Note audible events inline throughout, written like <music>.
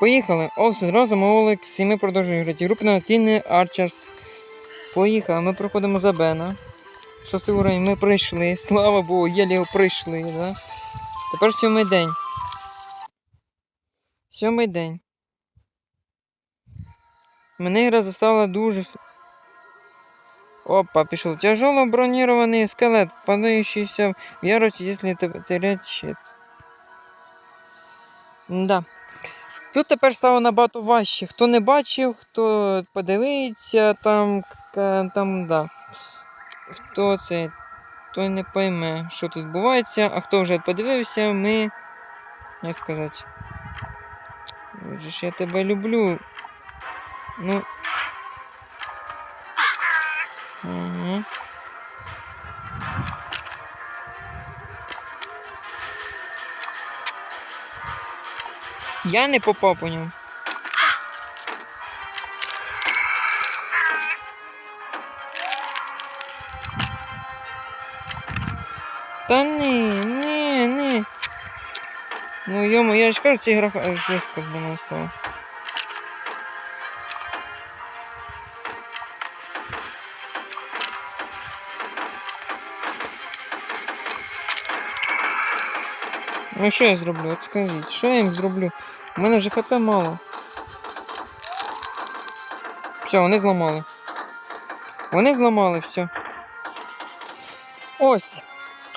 Поїхали. Разом Олекс, і ми продовжуємо грати. Група на Тіни Арчерс. Поїхали, ми проходимо за Бена. Шостий уровень ми пройшли. Слава Богу, єлі його пройшли, да? Тепер сьомий день. Сьомий день. Мене гра заставила дуже. Опа, пішов. Тяжело бронированный скелет, падающийся в если те- терять щит. Да. Тут тепер стало набагато важче. Хто не бачив, хто подивиться, там, там, да. Хто це, той не пойме, що тут відбувається, а хто вже подивився, ми. Як сказати. Я тебе люблю. Ну. Я не попав по ньому. Та ні, ні, ні. Ну йому, я ж кажу, ця гра х- жорстка для мене стала. Ну що я зроблю? От скажіть, що я їм зроблю? У мене вже хп мало. Все, вони зламали. Вони зламали все. Ось.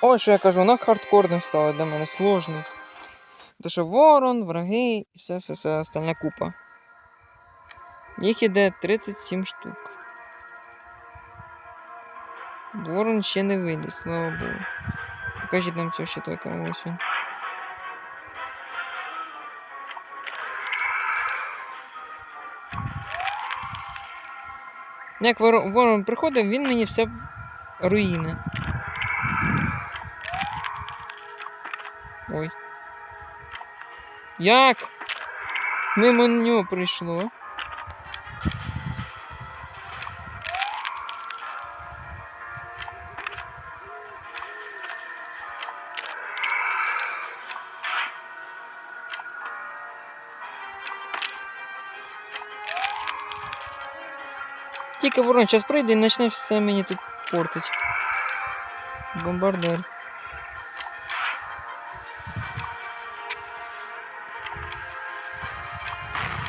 Ось що я кажу, вона хардкорним стала для мене сложно. Тому що ворон, враги і все, все, все остальна купа. Їх іде 37 штук. Ворон ще не виліз, слава Богу. Покажіть нам цього ще только ось. Як воро- ворон приходив, він мені все руїни. Ой. Як? Мимо нього прийшло. Тільки ворон зараз прийде і почне все мені тут портить. Бомбардир.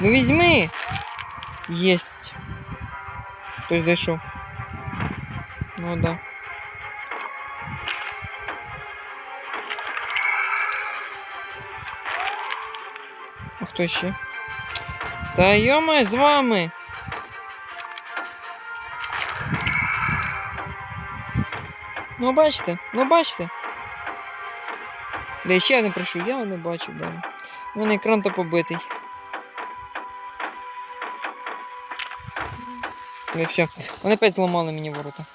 Ну візьми! Єсть. Хтось дійшов. Ну да. А хто ще? Та йома з вами! Ну бачите, ну бачите. Да ще один прийшов, я не бачу, да. У мене екран то побитий. Ну все. Вони опять зламали мені ворота.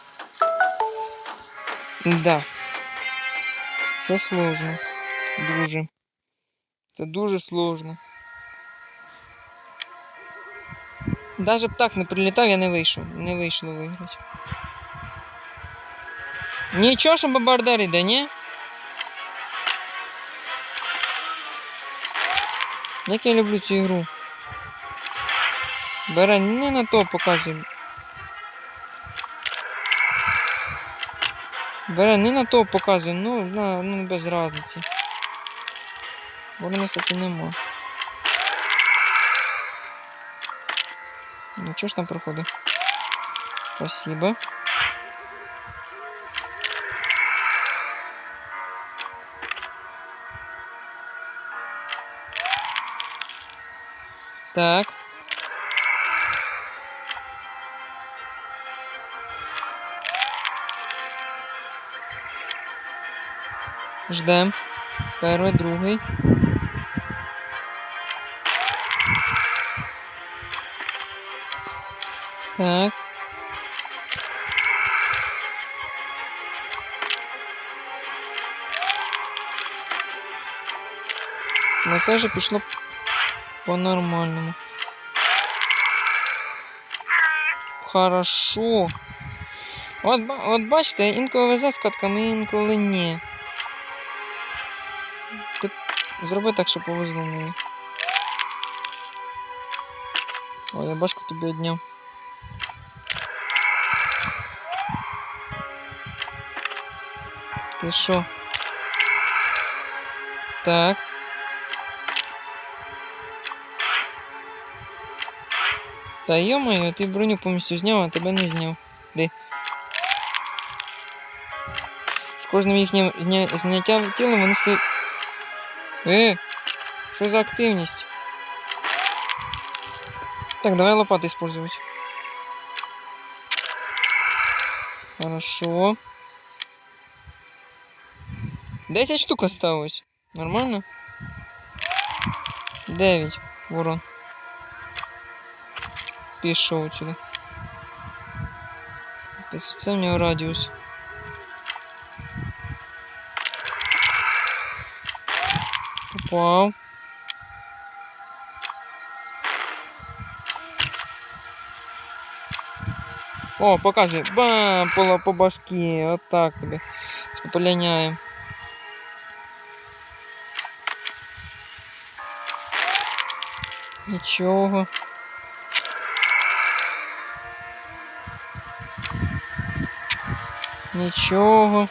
Да. Це сложно. Дуже. Це дуже сложно. Даже птах не прилітав, я не вийшов. Не вийшло виграти. Нічого, що бомбардир іде, ні? Як я люблю цю ігру. Бере не на то показує. Бере не на то показує, ну, на, ну без разниці. Ворони, кстати, нема. Нічого ж там проходить. Спасибо. Так. Ждем. Перший, другий. Так. Ну це вже пішло по-нормальному. Хорошо. От, от бачите, інколи везе з катками, інколи ні. Ти зроби так, щоб повезло мені. О, я башку тобі одняв. Ти що? Так. Та йо-моє, ти броню повністю зняв, а тебе не зняв. Де? З кожним їхнім зня... зняттям тіла вони стають. Е! Що за активність? Так, давай лопаты использовать. Хорошо. 10 штук осталось. Нормально? 9. Ворон. Пішов отсюда. Капець, Це в нього радіус. Попав. О, показує. Бам! По, по башки. От так тобі. Спопиляняємо. Нічого. Нічого.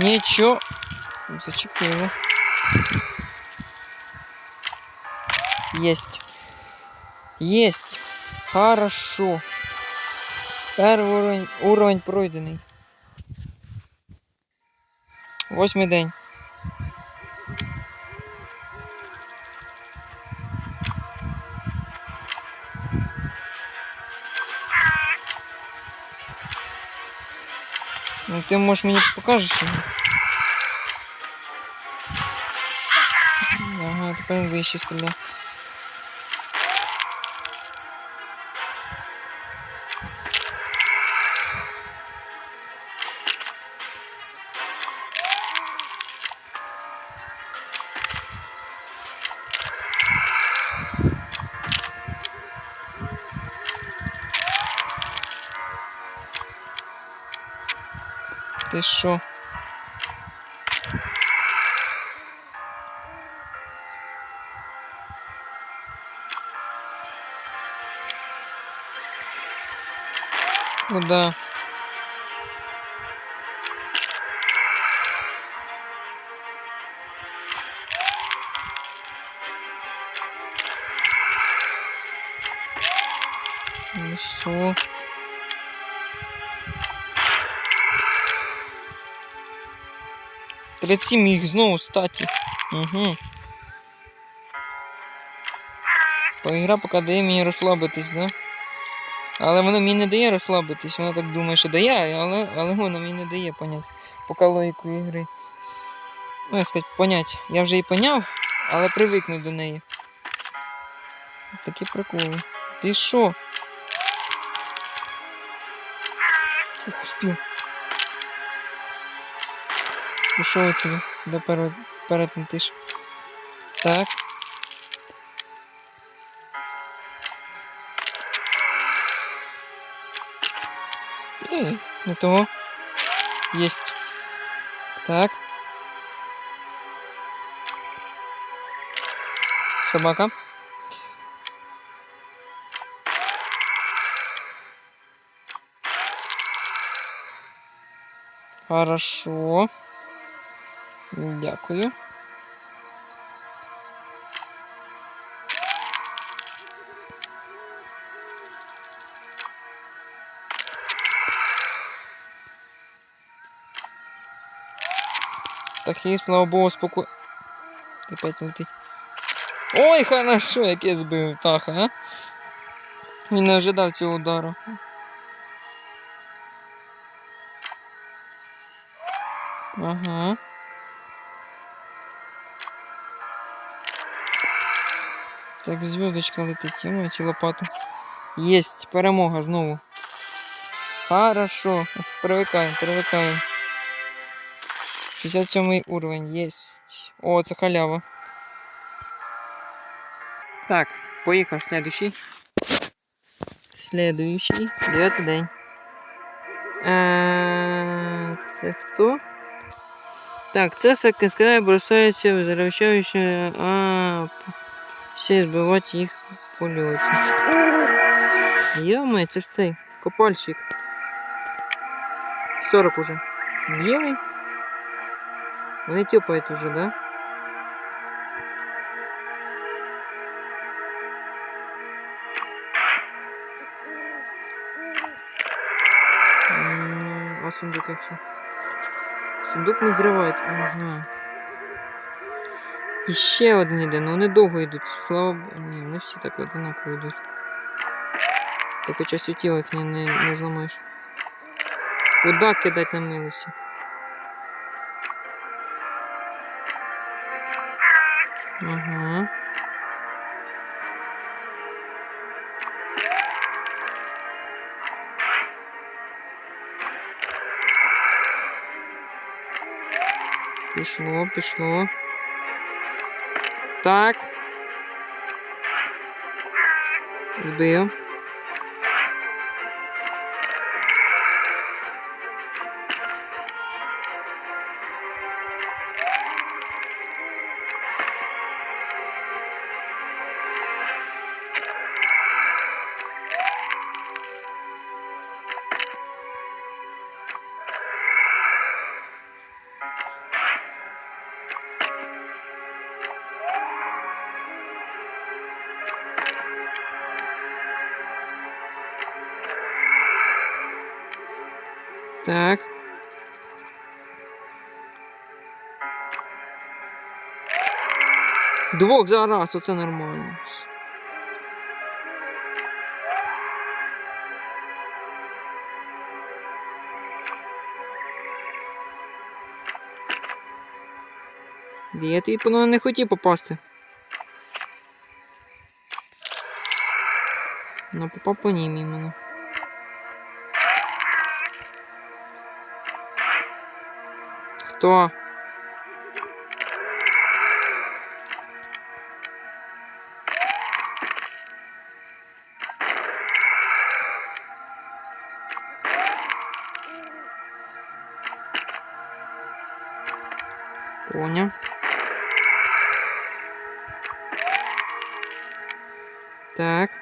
Нічого. Зачепило. Есть. Есть. Хорошо. Перший уровень, уровень пройдений. Восьмий день. Ну ти можеш мені покажеш? Ага, тепер вище стріляє. Хорошо. Ну да. 37 їх знову статі. Угу. Поігра поки дає мені розслабитись, да? Але воно мені не дає розслабитись, вона так думає, що дає, але але воно мені не дає поняти. Поки логіку ігри. Ну, я сказати, понять. Я вже і поняв, але привикну до неї. Такі приколи. Ти що? Успів. І що оце до перетнутиш? Так. І не того. Єсть. Так. Собака. Хорошо. Дякую. Так, і слава Богу, споко... Опять летить. Ой, хорошо, як я збив птаха, а? Він не ожидав цього удару. Ага. Так, звездочка летить, йому ці лопату. Єсть, перемога знову. Хорошо. Привикаємо, привикаємо. 67 уровень, єсть. О, це халява. Так, поїхав следующий. Следующий. Дев'ятий день. Е, Це? Так, це скидає, бросається, возвращаючи. А, п- все збивати їх польоті. Йоме, це ж цей копальщик. 40 уже. Білий? Вони тюпають уже, да? М, А сундук якщо? Сундук не зривають. Ага. І ще один іде, ну вони довго йдуть. Слава Богу. Ні, вони всі так одинаково йдуть. Тільки частю тіла їх не, не, не зламаєш. Куда кидать на милості? Ага. Пішло, пішло. Так. Збив. Так. Двох за раз, оце нормально. Я тобі ну, не хотів попасти. Ну, попав по ній іменно. Хто? Понял. Так.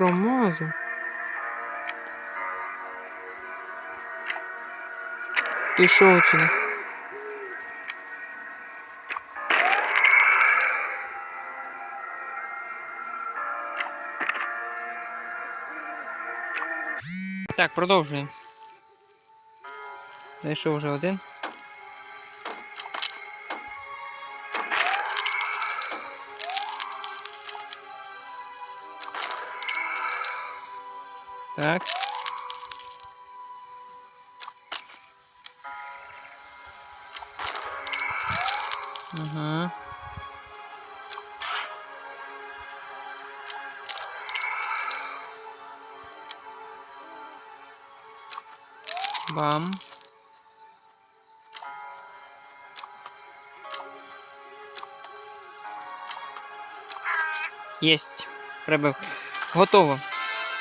Промазав. Пішов отсюда. Так, продовжуємо. Знайшов вже один. Так. Ага. Бам. Єсть. Прибив. Готово.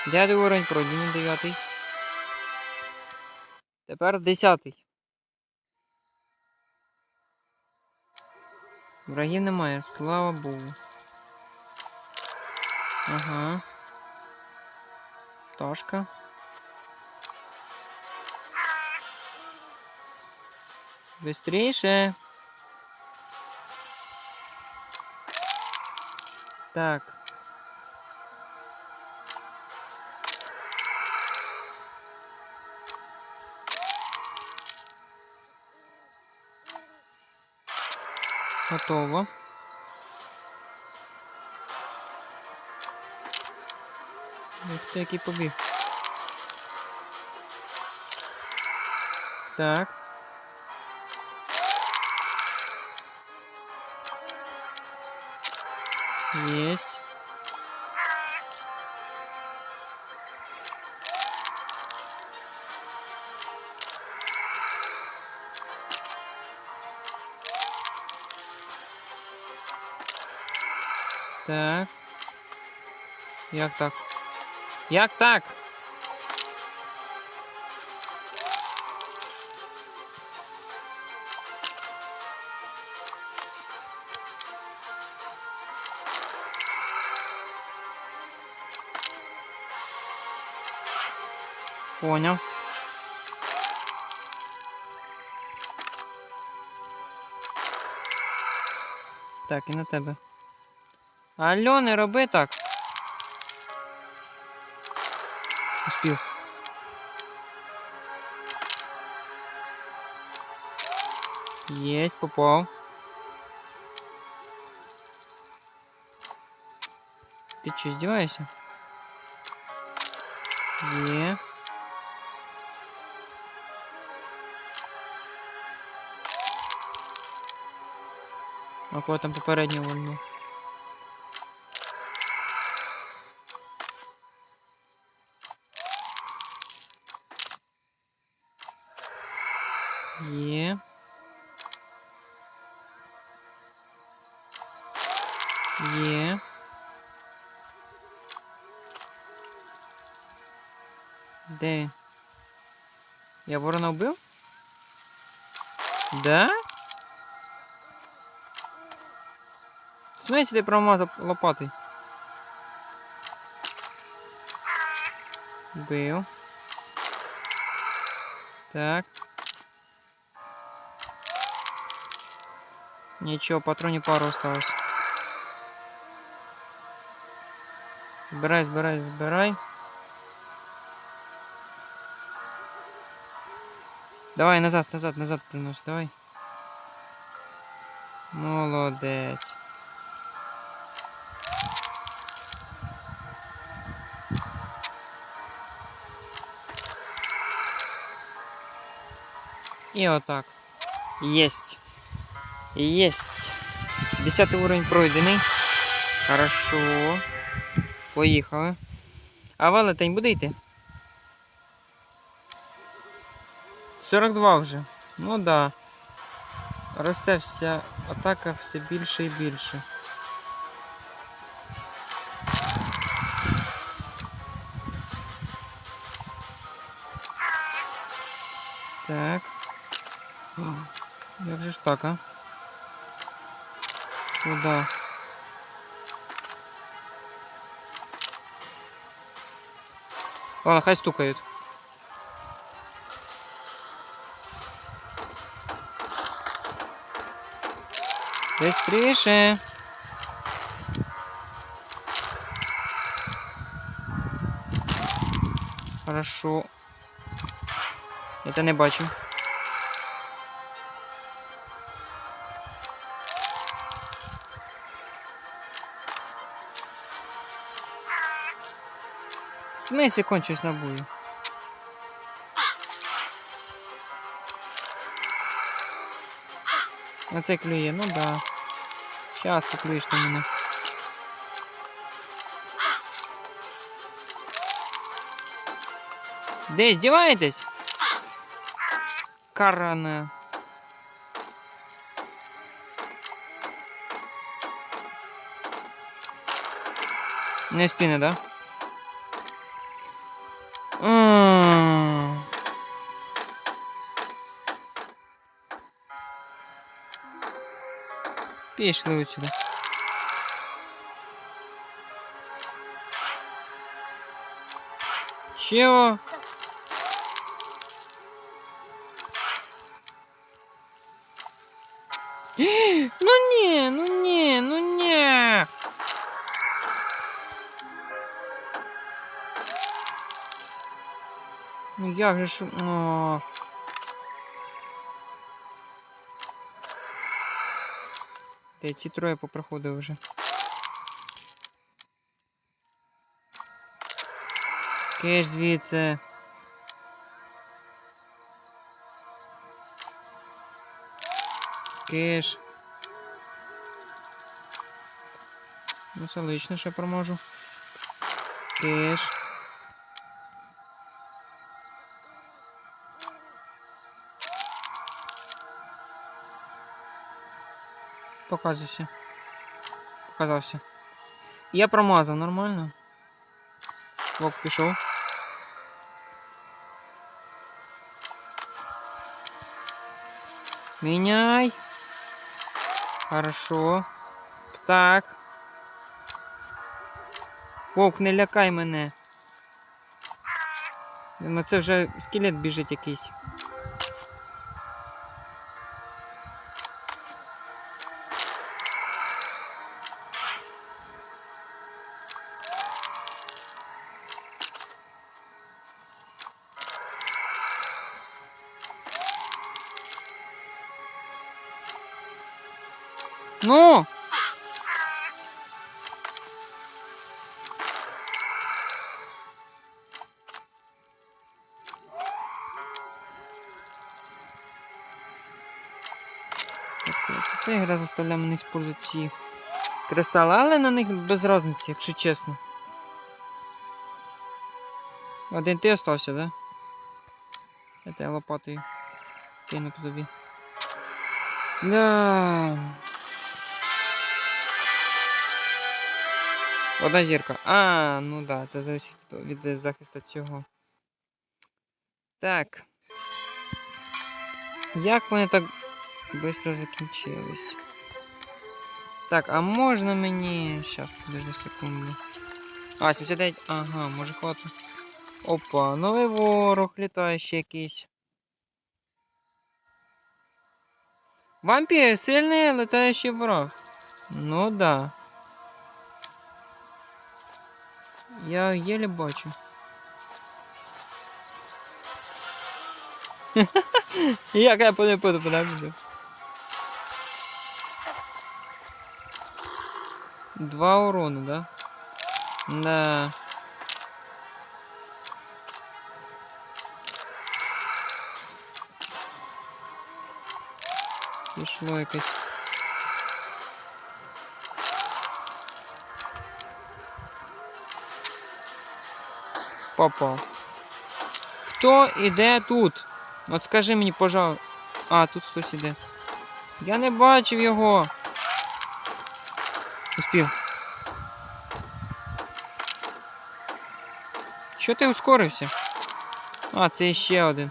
Дев'ятий уровень пройдений дев'ятий. Тепер десятий. Врагів немає, слава Богу. Ага. Пташка. Быстрейше. Так. Готово. Ти, який побіг. Так. Есть. Як так? Як так? Понял. Так, і на тебе. Альо, не роби так. Успів. Єсть, попав. Ти що, здіваєшся? Є. А кого там попередньо вольнув? сюди прямо за лопатою. Бив. Так. Ничего, патроне пару осталось. Сбирай, сбирай, сбирай. Давай назад, назад, назад принос, давай. Молодец. І отак. Єсть. Єсть. Десятий уровень пройдений. Хорошо. Поїхали. А велетень буде йти? 42 вже. Ну да. Росте вся атака все більше і більше. Так. О, Як же ж так, а? Куда? Ладно, хай стукают. Быстрее. Хорошо. Это не бачу. Смысле кончусь на бою? На це клює, ну да. Щас поклюєш ти мене. Де, здіваєтесь? Каране. Не спіни, да? Пішли отсюда. Чего? <gasps> Ну не, ну не, ну не. Ну як же ж. О. Та ці троє попроходили вже. Кеш звідси. Кеш. Ну, це лично ще проможу. Кеш. Показуйся. Показався. Я промазав, нормально. Вок пішов. Міняй. Хорошо. Так. Вовк, не лякай мене. Ну це вже скелет біжить якийсь. Ця гра заставляє мене использувати ці кристали, але на них без різниці, якщо чесно. Один ти остався, да? Я тебе лопатою кину по тобі. Да. Одна зірка. А, ну да, це залежить від захисту цього. Так. Як вони так швидко закінчились? Так, а можна мені. Щас, подожди секунду. А, 79. Ага, може хватить. Опа, новий ворог літаючий якийсь. Вампір, сильний летаючий ворог. Ну да. Я еле бачу. Як <laughs> я не буду Два урона, да? Да. Пішло якесь. Попав. Хто іде тут? От скажи мені, пожалуйста. А, тут хтось іде. Я не бачив його. Успів. Чого ти ускорився? А, це ще один.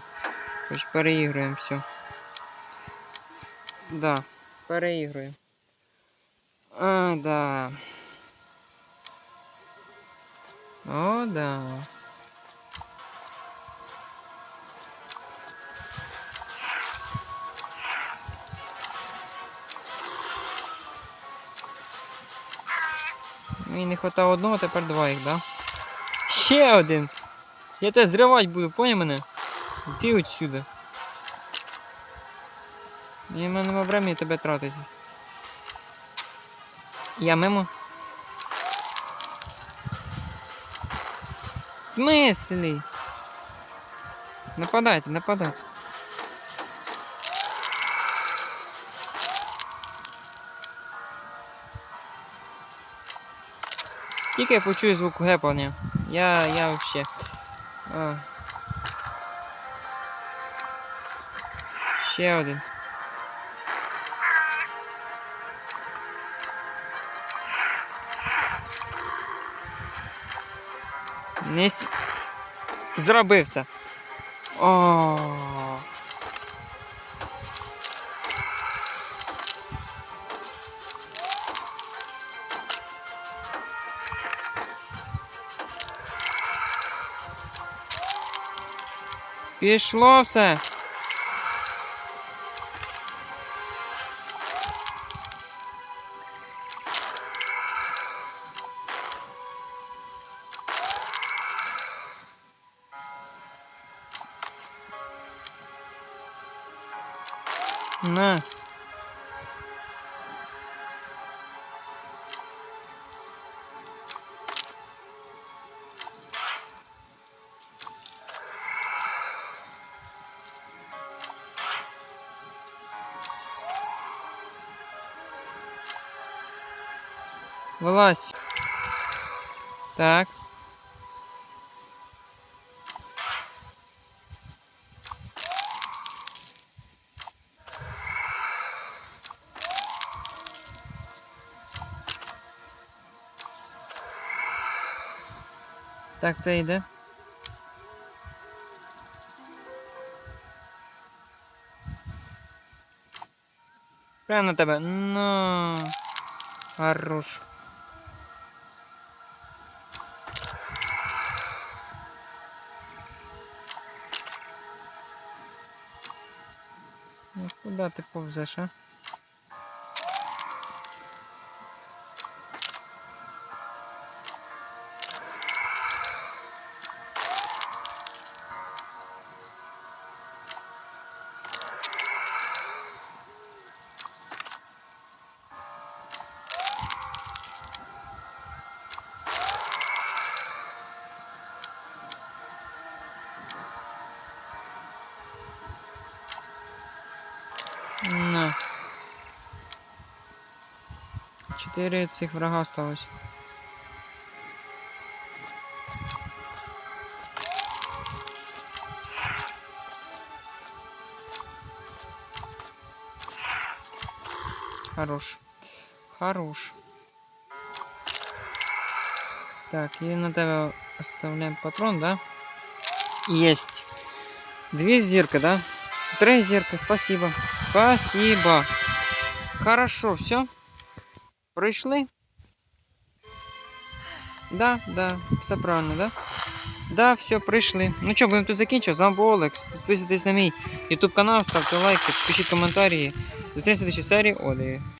Хоч переігруємо все. Да, переігруємо. А, да. О, да. Мені не хватало одного, тепер два їх, да? Ще один! Я тебе зривати буду, поняв мене? Іди отсюда. І в мене нема времени тебе тратити. Я мимо. В смислі? Нападайте, нападайте. Тільки я почую звук гепання. Я, я вообще. А. Ще один. Не с... зробив це. О. Пішло все. На. Вылазь. Так. Так, це йде. Прямо на тебе. Ну. Хорош. Куди ти повзеш, а? На. Чотири цих врага осталось. Хорош. Хорош. Так, і на тебе оставляємо патрон, да? Есть. Две зірки, да? Три зірки, спасибо. Спасибо. Хорошо, все. Пройшли? Да, да, все правильно, да? Да, все, прийшли. Ну що, будемо тут закінчувати. З вами був Олекс. Підписуйтесь на мій YouTube канал, ставте лайки, пишіть коментарі. Зустрінемося следующій серії Оди.